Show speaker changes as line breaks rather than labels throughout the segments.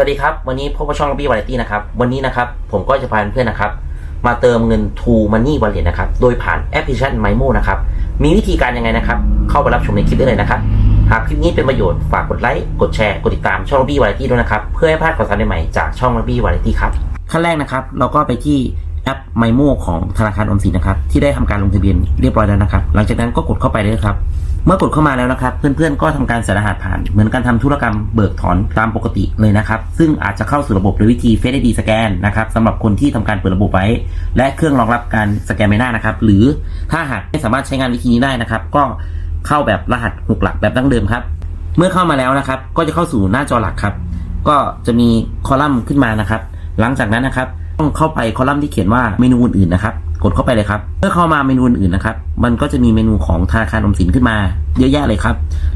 วัสดีครับ วันนี้พบกับช่องบี้วาไรตี้นะครับ วันนี้นะครับ ผมก็จะพาเพื่อนๆนะครับ มาเติมเงิน True Money Wallet นะครับ โดยผ่านแอปพลิเคชันไมโมนะครับ มีวิธีการยังไงนะครับ เข้าไปรับชมในคลิปได้เลยนะครับ หากคลิปนี้เป็นประโยชน์ฝากกดไลค์ กดแชร์ กดติดตามช่องบี้วาไรตี้ด้วยนะครับ เพื่อให้พลาดข่าวสารใหม่ๆจากช่องบี้วาไรตี้ครับ ขั้นแรกนะครับ เราก็ไปที่ แอป MyMo ของธนาคารอมสินนะครับ ที่ได้ทำการลงทะเบียนเรียบร้อยแล้วนะครับ หลังจากนั้นก็กดเข้าไปเลยครับ เมื่อกดเข้ามาแล้วนะครับ เพื่อนๆก็ทำการใส่รหัสผ่าน เหมือนการทำธุรกรรมเบิกถอนตามปกติเลยนะครับ ซึ่งอาจจะเข้าสู่ระบบโดยวิธี Face ID สแกนนะครับสำหรับคนที่ทำการเปิดระบบไว้ และเครื่องรองรับการสแกนใบหน้านะครับ หรือถ้าหากไม่สามารถใช้งานวิธีนี้ได้นะครับ ก็เข้าแบบรหัสหกหลักแบบดั้งเดิมครับ เมื่อเข้ามาแล้วนะครับ ก็จะเข้าสู่หน้าจอหลักครับ ก็จะมีคอลัมน์ขึ้นมานะครับ หลังจากนั้นนะครับ ต้องเข้าไปคอลัมน์ที่เขียนว่าเมนูอื่นๆนะครับ กดเข้าไปเลยครับ เมื่อเข้ามาเมนูอื่นๆนะครับ มันก็จะมีเมนูของธนาคารอมสินขึ้นมา เยอะแยะเลยครับ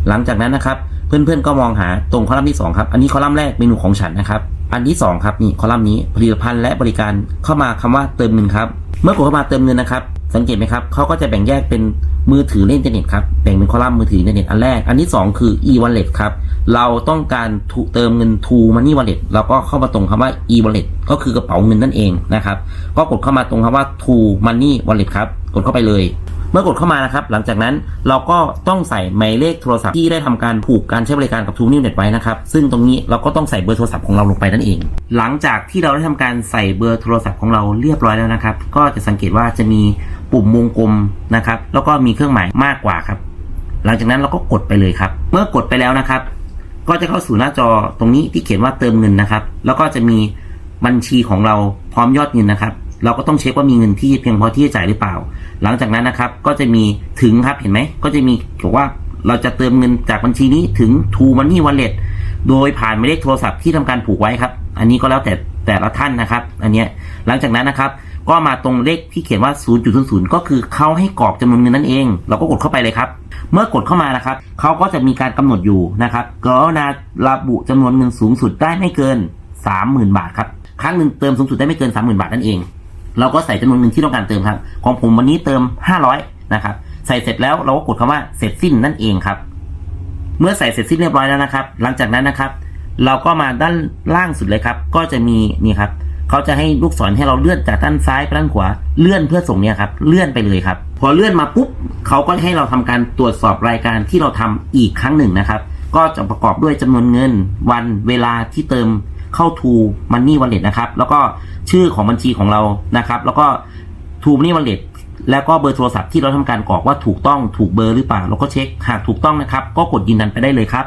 หลังจากนั้นนะครับ เพื่อนๆก็มองหาตรงคอลัมน์ที่สองครับ อันนี้คอลัมน์แรกเมนูของฉันนะครับ อันที่สองครับนี่คอลัมน์นี้ผลิตภัณฑ์และบริการเข้ามาคำว่าเติมเงินครับ เมื่อกดเข้ามาเติมเงินนะครับ สังเกตไหมครับเขาก็จะแบ่งแยกเป็นมือถือเล่นอินเทอร์เน็ตครับ แบ่งเป็นคอลัมน์มือถืออินเทอร์เน็ตอันแรก อันที่สองคือ e wallet ครับ เราต้องการเติมเงิน to money wallet เราก็เข้ามาตรงคำว่า e wallet ก็คือกระเป๋าเงินนั่นเองนะครับ ก็กดเข้ามาตรงคำว่า to money wallet ครับ กดเข้าไปเลย เมื่อกดเข้ามานะครับ หลังจากนั้นเราก็ต้องใส่หมายเลขโทรศัพท์ที่ได้ทำการผูกการใช้บริการกับ True New Net ไว้นะครับ ซึ่งตรงนี้เราก็ต้องใส่เบอร์โทรศัพท์ของเราลงไปนั่นเอง หลังจากที่เราได้ทำการใส่เบอร์โทรศัพท์ของเราเรียบร้อยแล้วนะครับ ก็จะสังเกตว่าจะมีปุ่มวงกลมนะครับ แล้วก็มีเครื่องหมายมากกว่าครับ หลังจากนั้นเราก็กดไปเลยครับ เมื่อกดไปแล้วนะครับ ก็จะเข้าสู่หน้าจอตรงนี้ที่เขียนว่าเติมเงินนะครับ แล้วก็จะมีบัญชีของเราพร้อมยอดเงินนะครับ เราก็ต้องเช็คว่ามีเงินที่เพียงพอที่จะจ่ายหรือเปล่า หลังจากนั้นนะครับ ก็จะมีถึงครับเห็นไหม ก็จะมีบอกว่าเราจะเติมเงินจากบัญชีนี้ถึง True Money Wallet โดยผ่านหมายเลขโทรศัพท์ที่ทำการผูกไว้ครับ อันนี้ก็แล้วแต่แต่ละท่านนะครับ อันเนี้ยหลังจากนั้นนะครับ ก็มาตรงเลขที่เขียนว่า 0.00 ก็คือเขาให้กรอกจำนวนเงินนั่นเอง เราก็กดเข้าไปเลยครับ เมื่อกดเข้ามานะครับเขาก็จะมีการกำหนดอยู่นะครับกรุณาระบุจำนวนเงินสูงสุดได้ไม่เกิน 30,000 บาทครับครั้งหนึ่งเติมสูงสุดได้ไม่เกิน 30,000 บาทนั่นเอง เราก็ใส่จำนวนเงินที่ต้องการเติมครับ ของผมวันนี้เติม 500 นะครับ ใส่เสร็จแล้วเราก็กดคำว่าเสร็จสิ้นนั่นเองครับ เมื่อใส่เสร็จสิ้นเรียบร้อยแล้วนะครับ หลังจากนั้นนะครับ เราก็มาด้านล่างสุดเลยครับ ก็จะมีนี่ครับ เขาจะให้ลูกศรให้เราเลื่อนจากด้านซ้ายไปด้านขวาเลื่อนเพื่อส่งเนี่ยครับเลื่อนไปเลยครับ พอเลื่อนมาปุ๊บเขาก็ให้เราทำการตรวจสอบรายการที่เราทำอีกครั้งหนึ่งนะครับ ก็จะประกอบด้วยจำนวนเงิน วันเวลาที่เติมเข้า True Money Wallet นะครับ แล้วก็ชื่อของบัญชีของเรานะครับ แล้วก็ True Money Wallet แล้วก็เบอร์โทรศัพท์ที่เราทำการกรอกว่าถูกต้องถูกเบอร์หรือเปล่าเราก็เช็คหากถูกต้องนะครับ ก็กดยืนยันไปได้เลยครับ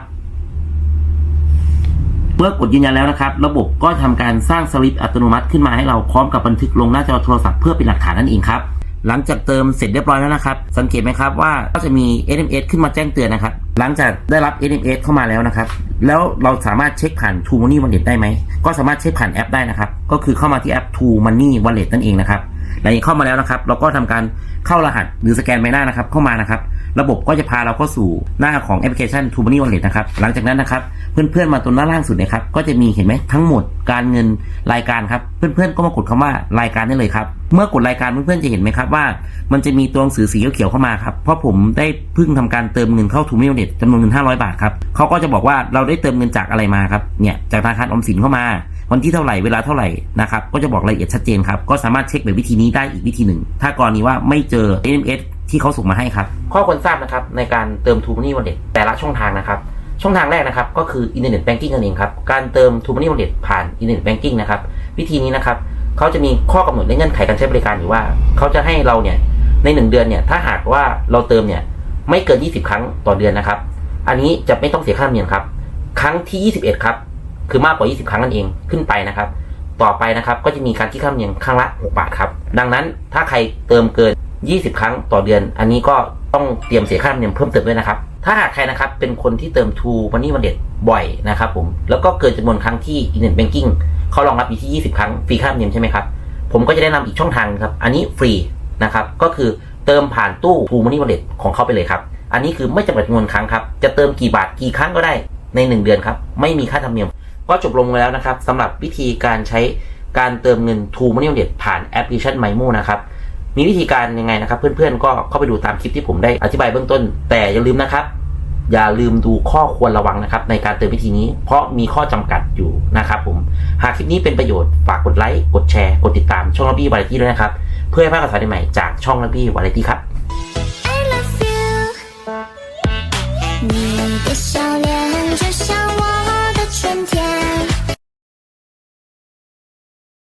เมื่อกดยืนยันแล้วนะครับ ระบบก็ทำการสร้างสลิปอัตโนมัติขึ้นมาให้เราพร้อมกับบันทึกลงหน้าจอโทรศัพท์เพื่อเป็นหลักฐานนั่นเองครับหลังจากเติมเสร็จเรียบร้อยแล้วนะครับ สังเกตไหมครับว่าก็จะมี SMS ขึ้นมาแจ้งเตือนนะครับ หลังจากได้รับ SMS เข้ามาแล้วนะครับ แล้วเราสามารถเช็คผ่าน True Money Wallet ได้ไหม ก็สามารถเช็คผ่านแอปได้นะครับ ก็คือเข้ามาที่แอป True Money Wallet นั่นเองนะครับหลังจากเข้ามาแล้วนะครับ เราก็ทำการเข้ารหัสหรือสแกนใบหน้านะครับ เข้ามานะครับ ระบบก็จะพาเราเข้าสู่หน้าของแอปพลิเคชัน True Money Wallet นะครับหลังจากนั้นนะครับเพื่อนๆมาตรงหน้าล่างสุดนะครับก็จะมีเห็นไหมทั้งหมดการเงินรายการครับเพื่อนๆก็มากดคำว่ารายการได้เลยครับเมื่อกดรายการเพื่อนๆจะเห็นไหมครับว่า มันจะมีตัวหนังสือสีเขียวเข้ามาครับเพราะผมได้เพิ่งทำการเติมเงินเข้า True Money Wallet จำนวนเงิน500 บาทครับเขาก็จะบอกว่าเราได้เติมเงินจากอะไรมาครับเนี่ยจากธนาคารออมสินเข้ามา วันที่เท่าไหร่เวลาเท่าไหร่นะครับก็จะบอกรายละเอียดชัดเจนครับก็สามารถเช็คแบบวิธีนี้ได้อีกวิธีหนึ่ง ถ้ากรณีว่าไม่เจอ SMS ที่เขาส่งมาให้ครับ ข้อควรทราบนะครับในการเติม True Money Wallet แต่ละช่องทางนะครับ ช่องทางแรกนะครับ ก็คือ Internet Banking นั่นเองครับการเติม True Money Wallet ผ่าน Internet Banking นะครับวิธีนี้นะครับเขาจะมีข้อกำหนดและเงื่อนไขการใช้บริการอยู่ว่าเขาจะให้เราเนี่ยในหนึ่งเดือนเนี่ยถ้าหากว่าเราเติมเนี่ยไม่เกิน 20 ครั้งต่อเดือนนะครับ อันนี้จะไม่ต้องเสียค่าธรรมเนียมครับ ครั้งที่ 21 ครับ คือมากกว่า 20 ครั้งนั่นเองขึ้นไปนะครับ ต่อไปนะครับก็จะมีการคิดค่าธรรมเนียมครั้งละ 6 บาทครับ ดังนั้นถ้าใครเติมเกิน 20 ครั้งต่อเดือน อันนี้ก็ต้องเตรียมเสียค่าธรรมเนียมเพิ่มเติมด้วยนะครับ ถ้าหากใครนะครับเป็นคนที่เติม True Money Wallet บ่อยนะครับผม แล้วก็เกินจำนวนครั้งที่ Internet Banking เขารองรับอยู่ที่ 20 ครั้งฟรีค่าธรรมเนียมใช่ไหมครับ ผมก็จะแนะนำอีกช่องทางครับ อันนี้ฟรีนะครับก็คือเติมผ่านตู้ True Money Wallet ของเขาไปเลยครับ อันนี้คือไม่จำกัดจำนวนครั้งครับ จะเติมกี่บาทกี่ครั้งก็ได้ใน 1 เดือนครับ ไม่มีค่าธรรมเนียม ก็จบลงไปแล้วนะครับสำหรับวิธีการใช้การเติมเงิน True Money Wallet ผ่านแอปพลิเคชัน MyMo นะครับ มีวิธีการยังไงนะครับ เพื่อนๆก็เข้าไปดูตามคลิปที่ผมได้อธิบายเบื้องต้น แต่อย่าลืมนะครับ อย่าลืมดูข้อควรระวังนะครับ ในการเติมวิธีนี้ เพราะมีข้อจำกัดอยู่นะครับผมหากคลิปนี้เป็นประโยชน์ฝากกดไลค์กดแชร์กดติดตามช่องลับบี้วาไรตี้ด้วยนะครับ เพื่อให้พลาดข่าวสารใหม่จากช่องลับบี้วาไรตี้ครับ